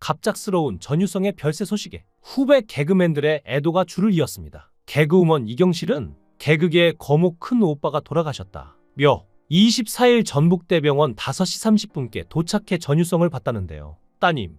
갑작스러운 전유성의 별세 소식에 후배 개그맨들의 애도가 줄을 이었습니다. 개그우먼 이경실은 개그계의 거목 큰 오빠가 돌아가셨다. 며 24일 전북대병원 5시 30분께 도착해 전유성을 봤다는데요. 따님,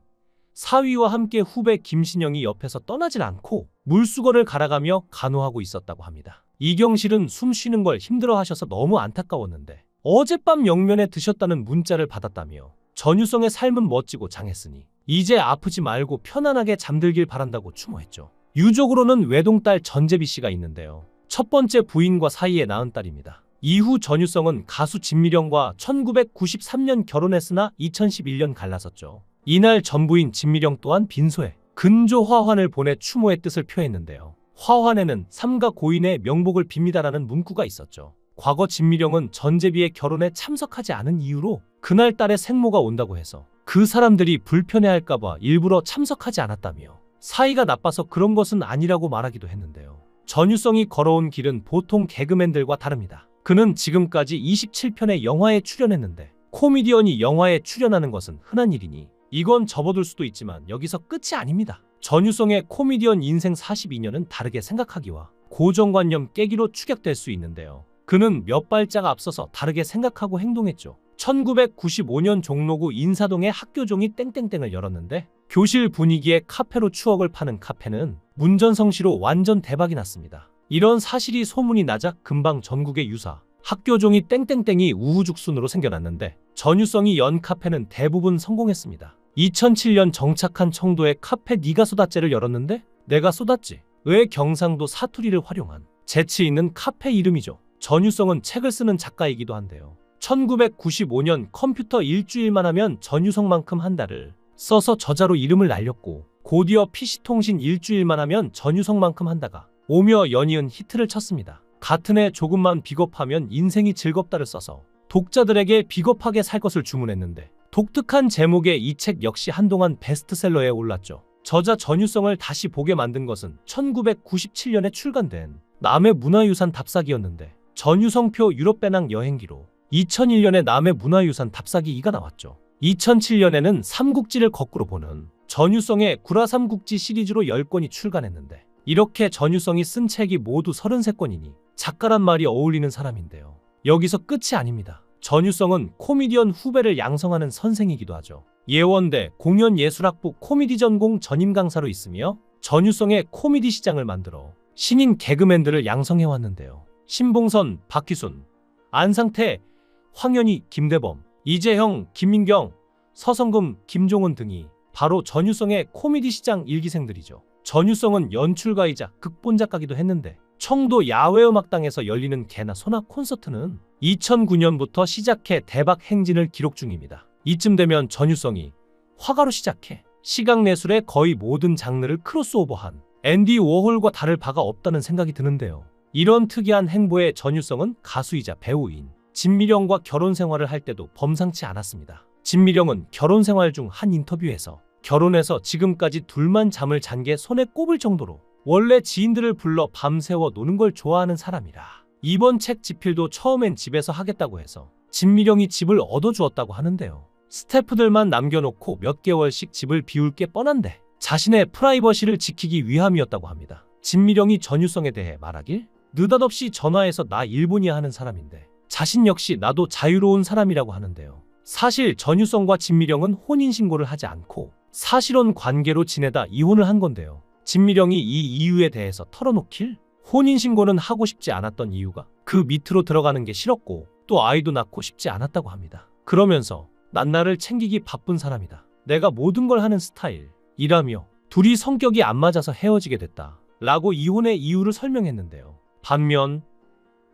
사위와 함께 후배 김신영이 옆에서 떠나질 않고 물수건을 갈아가며 간호하고 있었다고 합니다. 이경실은 숨 쉬는 걸 힘들어 하셔서 너무 안타까웠는데 어젯밤 영면에 드셨다는 문자를 받았다며 전유성의 삶은 멋지고 장했으니 이제 아프지 말고 편안하게 잠들길 바란다고 추모했죠. 유족으로는 외동딸 전재비 씨가 있는데요. 첫 번째 부인과 사이에 낳은 딸입니다. 이후 전유성은 가수 진미령과 1993년 결혼했으나 2011년 갈라섰죠. 이날 전부인 진미령 또한 빈소에 근조 화환을 보내 추모의 뜻을 표했는데요. 화환에는 삼가 고인의 명복을 빕니다라는 문구가 있었죠. 과거 진미령은 전재비의 결혼에 참석하지 않은 이유로 그날 딸의 생모가 온다고 해서 그 사람들이 불편해할까봐 일부러 참석하지 않았다며 사이가 나빠서 그런 것은 아니라고 말하기도 했는데요. 전유성이 걸어온 길은 보통 개그맨들과 다릅니다. 그는 지금까지 27편의 영화에 출연했는데 코미디언이 영화에 출연하는 것은 흔한 일이니 이건 접어둘 수도 있지만 여기서 끝이 아닙니다. 전유성의 코미디언 인생 42년은 다르게 생각하기와 고정관념 깨기로 추격될 수 있는데요. 그는 몇 발짝 앞서서 다르게 생각하고 행동했죠. 1995년 종로구 인사동에 학교종이 땡땡땡을 열었는데 교실 분위기에 카페로 추억을 파는 카페는 문전성시로 완전 대박이 났습니다. 이런 사실이 소문이 나자 금방 전국의 유사, 학교종이 땡땡땡이 우후죽순으로 생겨났는데 전유성이 연 카페는 대부분 성공했습니다. 2007년 정착한 청도에 카페 니가 쏟았제를 열었는데 내가 쏟았지. 왜 경상도 사투리를 활용한 재치 있는 카페 이름이죠. 전유성은 책을 쓰는 작가이기도 한데요. 1995년 컴퓨터 일주일만 하면 전유성만큼 한 달을 써서 저자로 이름을 날렸고 곧이어 PC통신 일주일만 하면 전유성만큼 한다가 오며 연이은 히트를 쳤습니다. 같은 해 조금만 비겁하면 인생이 즐겁다를 써서 독자들에게 비겁하게 살 것을 주문했는데 독특한 제목의 이 책 역시 한동안 베스트셀러에 올랐죠. 저자 전유성을 다시 보게 만든 것은 1997년에 출간된 남해 문화유산 답사기였는데 전유성표 유럽배낭 여행기로 2001년에 남해 문화유산 답사기 2가 나왔죠. 2007년에는 삼국지를 거꾸로 보는 전유성의 구라 삼국지 시리즈로 10권이 출간했는데 이렇게 전유성이 쓴 책이 모두 33권이니 작가란 말이 어울리는 사람인데요. 여기서 끝이 아닙니다. 전유성은 코미디언 후배를 양성하는 선생이기도 하죠. 예원대 공연예술학부 코미디 전공 전임 강사로 있으며 전유성의 코미디 시장을 만들어 신인 개그맨들을 양성해 왔는데요. 신봉선, 박희순, 안상태, 황현희, 김대범, 이재형, 김민경, 서성금, 김종은 등이 바로 전유성의 코미디 시장 일기생들이죠. 전유성은 연출가이자 극본 작가기도 했는데 청도 야외음악당에서 열리는 개나 소나 콘서트는 2009년부터 시작해 대박 행진을 기록 중입니다. 이쯤 되면 전유성이 화가로 시작해 시각예술의 거의 모든 장르를 크로스오버한 앤디 워홀과 다를 바가 없다는 생각이 드는데요. 이런 특이한 행보의 전유성은 가수이자 배우인 진미령과 결혼 생활을 할 때도 범상치 않았습니다. 진미령은 결혼 생활 중 한 인터뷰에서 결혼해서 지금까지 둘만 잠을 잔 게 손에 꼽을 정도로 원래 지인들을 불러 밤새워 노는 걸 좋아하는 사람이라. 이번 책 집필도 처음엔 집에서 하겠다고 해서 진미령이 집을 얻어주었다고 하는데요. 스태프들만 남겨놓고 몇 개월씩 집을 비울 게 뻔한데 자신의 프라이버시를 지키기 위함이었다고 합니다. 진미령이 전유성에 대해 말하길 느닷없이 전화해서 나 일본이야 하는 사람인데 자신 역시 나도 자유로운 사람이라고 하는데요. 사실 전유성과 진미령은 혼인신고를 하지 않고 사실혼 관계로 지내다 이혼을 한 건데요. 진미령이 이 이유에 대해서 털어놓길 혼인신고는 하고 싶지 않았던 이유가 그 밑으로 들어가는 게 싫었고 또 아이도 낳고 싶지 않았다고 합니다. 그러면서 난 나를 챙기기 바쁜 사람이다. 내가 모든 걸 하는 스타일이라며 둘이 성격이 안 맞아서 헤어지게 됐다. 라고 이혼의 이유를 설명했는데요. 반면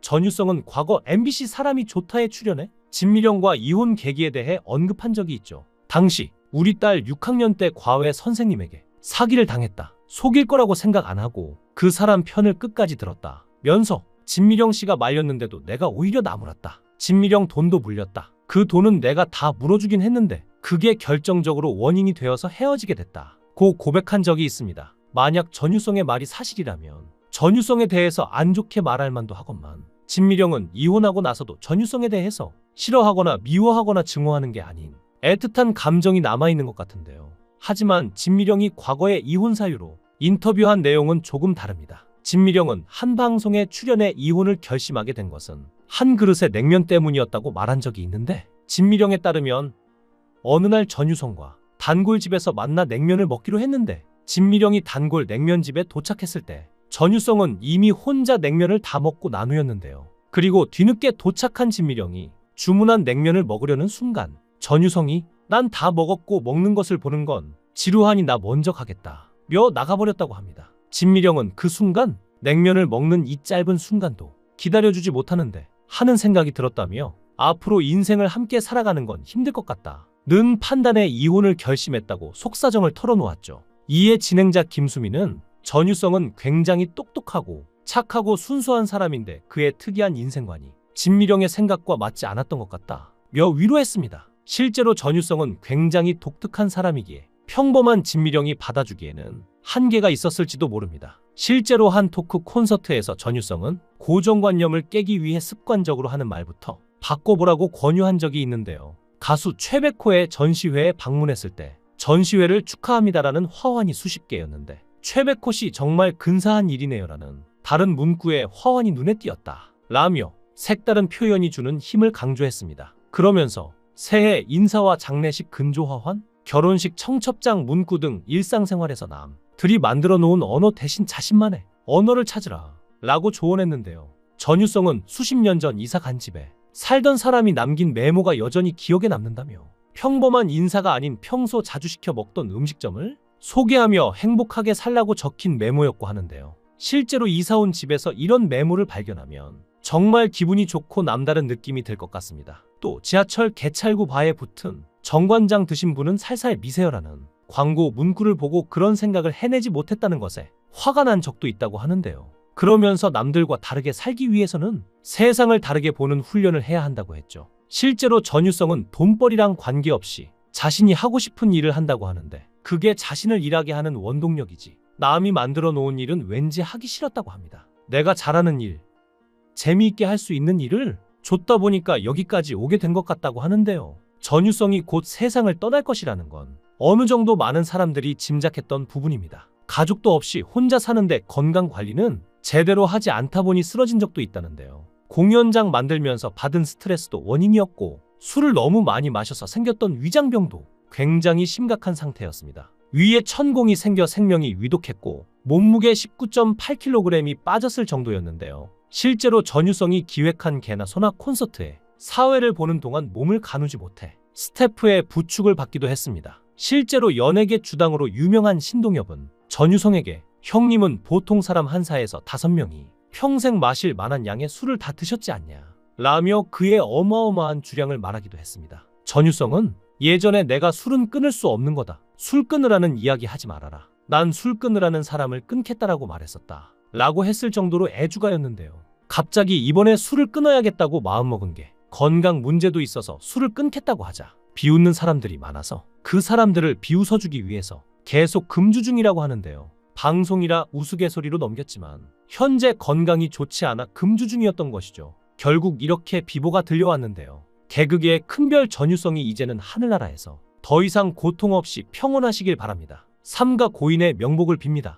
전유성은 과거 MBC 사람이 좋다에 출연해 진미령과 이혼 계기에 대해 언급한 적이 있죠. 당시 우리 딸 6학년 때 과외 선생님에게 사기를 당했다. 속일 거라고 생각 안 하고 그 사람 편을 끝까지 들었다. 면서 진미령 씨가 말렸는데도 내가 오히려 나무랐다. 진미령 돈도 물렸다. 그 돈은 내가 다 물어주긴 했는데 그게 결정적으로 원인이 되어서 헤어지게 됐다. 고 고백한 적이 있습니다. 만약 전유성의 말이 사실이라면 전유성에 대해서 안 좋게 말할 만도 하건만 진미령은 이혼하고 나서도 전유성에 대해서 싫어하거나 미워하거나 증오하는 게 아닌 애틋한 감정이 남아있는 것 같은데요. 하지만 진미령이 과거의 이혼 사유로 인터뷰한 내용은 조금 다릅니다. 진미령은 한 방송에 출연해 이혼을 결심하게 된 것은 한 그릇의 냉면 때문이었다고 말한 적이 있는데 진미령에 따르면 어느 날 전유성과 단골집에서 만나 냉면을 먹기로 했는데 진미령이 단골 냉면집에 도착했을 때 전유성은 이미 혼자 냉면을 다 먹고 나누었는데요. 그리고 뒤늦게 도착한 진미령이 주문한 냉면을 먹으려는 순간 전유성이 난 다 먹었고 먹는 것을 보는 건 지루하니 나 먼저 가겠다. 며 나가버렸다고 합니다. 진미령은 그 순간 냉면을 먹는 이 짧은 순간도 기다려주지 못하는데 하는 생각이 들었다며 앞으로 인생을 함께 살아가는 건 힘들 것 같다. 는 판단에 이혼을 결심했다고 속사정을 털어놓았죠. 이에 진행자 김수미는 전유성은 굉장히 똑똑하고 착하고 순수한 사람인데 그의 특이한 인생관이 진미령의 생각과 맞지 않았던 것 같다. 며 위로했습니다. 실제로 전유성은 굉장히 독특한 사람이기에 평범한 진미령이 받아주기에는 한계가 있었을지도 모릅니다. 실제로 한 토크 콘서트에서 전유성은 고정관념을 깨기 위해 습관적으로 하는 말부터 바꿔보라고 권유한 적이 있는데요. 가수 최백호의 전시회에 방문했을 때 전시회를 축하합니다라는 화환이 수십 개였는데 최백호 씨 정말 근사한 일이네요라는 다른 문구에 화환이 눈에 띄었다. 라며 색다른 표현이 주는 힘을 강조했습니다. 그러면서 새해 인사와 장례식 근조화환, 결혼식 청첩장 문구 등 일상생활에서 남들이 만들어 놓은 언어 대신 자신만의 언어를 찾으라 라고 조언했는데요. 전유성은 수십 년 전 이사 간 집에 살던 사람이 남긴 메모가 여전히 기억에 남는다며 평범한 인사가 아닌 평소 자주 시켜 먹던 음식점을 소개하며 행복하게 살라고 적힌 메모였고 하는데요. 실제로 이사 온 집에서 이런 메모를 발견하면 정말 기분이 좋고 남다른 느낌이 들 것 같습니다. 또 지하철 개찰구 바에 붙은 정관장 드신 분은 살살 미세요라는 광고 문구를 보고 그런 생각을 해내지 못했다는 것에 화가 난 적도 있다고 하는데요. 그러면서 남들과 다르게 살기 위해서는 세상을 다르게 보는 훈련을 해야 한다고 했죠. 실제로 전유성은 돈벌이랑 관계없이 자신이 하고 싶은 일을 한다고 하는데 그게 자신을 일하게 하는 원동력이지. 남이 만들어 놓은 일은 왠지 하기 싫었다고 합니다. 내가 잘하는 일, 재미있게 할 수 있는 일을 줬다 보니까 여기까지 오게 된 것 같다고 하는데요. 전유성이 곧 세상을 떠날 것이라는 건 어느 정도 많은 사람들이 짐작했던 부분입니다. 가족도 없이 혼자 사는데 건강 관리는 제대로 하지 않다 보니 쓰러진 적도 있다는데요. 공연장 만들면서 받은 스트레스도 원인이었고 술을 너무 많이 마셔서 생겼던 위장병도 굉장히 심각한 상태였습니다. 위에 천공이 생겨 생명이 위독했고 몸무게 19.8kg이 빠졌을 정도였는데요. 실제로 전유성이 기획한 개나 소나 콘서트에 사회를 보는 동안 몸을 가누지 못해 스태프의 부축을 받기도 했습니다. 실제로 연예계 주당으로 유명한 신동엽은 전유성에게 형님은 보통 사람 한 사에서 다섯 명이 평생 마실 만한 양의 술을 다 드셨지 않냐 라며 그의 어마어마한 주량을 말하기도 했습니다. 전유성은 예전에 내가 술은 끊을 수 없는 거다. 술 끊으라는 이야기 하지 말아라. 난 술 끊으라는 사람을 끊겠다라고 말했었다. 라고 했을 정도로 애주가였는데요. 갑자기 이번에 술을 끊어야겠다고 마음먹은 게 건강 문제도 있어서 술을 끊겠다고 하자 비웃는 사람들이 많아서 그 사람들을 비웃어주기 위해서 계속 금주 중이라고 하는데요. 방송이라 우스갯소리로 넘겼지만 현재 건강이 좋지 않아 금주 중이었던 것이죠. 결국 이렇게 비보가 들려왔는데요. 개그계의 큰별 전유성이 이제는 하늘나라에서 더 이상 고통 없이 평온하시길 바랍니다. 삼가 고인의 명복을 빕니다.